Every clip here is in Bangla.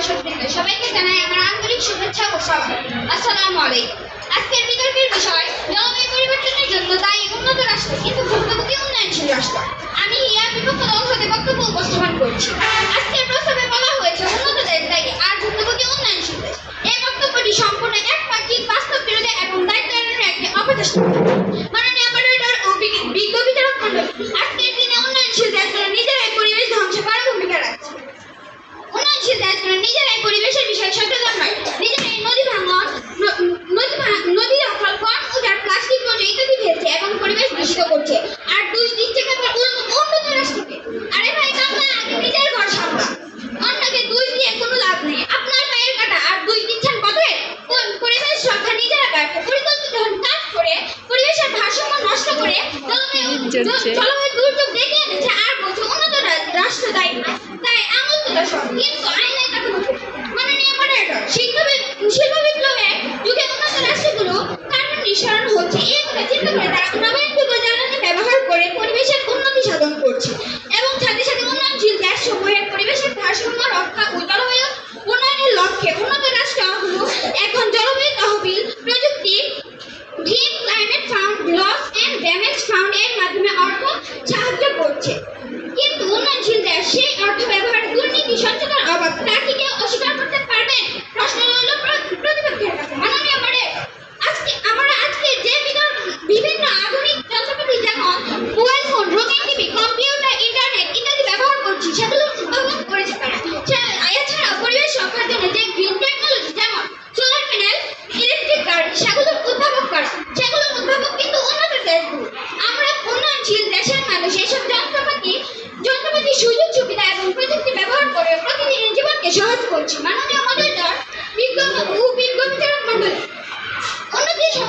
দর্শক বৃন্দ সবাইকে জানাই আমার আন্তরিক ও স্বাগত বক্তব্য উপস্থাপন করছি। আজকের প্রস্তাবে বলা হয়েছে আর ভুক্তভোগী উন্নয়নশীল এই বক্তব্যটি সম্পূর্ণ একপাক্ষিক বাস্তব বিরোধী এবং দায়িত্ব এড়ানোর একটি অপচেষ্টা দূষিত করছে। আর দুই দিক থেকে উন্নত রাষ্ট্রকে। আরে ভাই কামলা আগে নিজের ঘর সামলা। অন্যকে দুই দিয়ে কোনো লাভ নেই। আপনার পায়ের কাটা আর দুই দিচ্ছেন পথে পরিবেশ রক্ষা নিজেরা ব্যর্থ পরিকল্পিত কাজ করে পরিবেশের ভারসাম্য নষ্ট করে জলবায়ু দুর্যোগ দেখে এনেছে আর বলছে উন্নত রাষ্ট্র দায়ী না তাই আমল তোলা সব। কিন্তু আইন আইনের কাছে মাননীয় মডারেটর শিল্প শিল্প বিপ্লবের যুগে উন্নত রাষ্ট্রগুলো কার্বন নিঃসরণ হচ্ছে। এই কথা চিন্তা করে তারা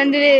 வந்துரு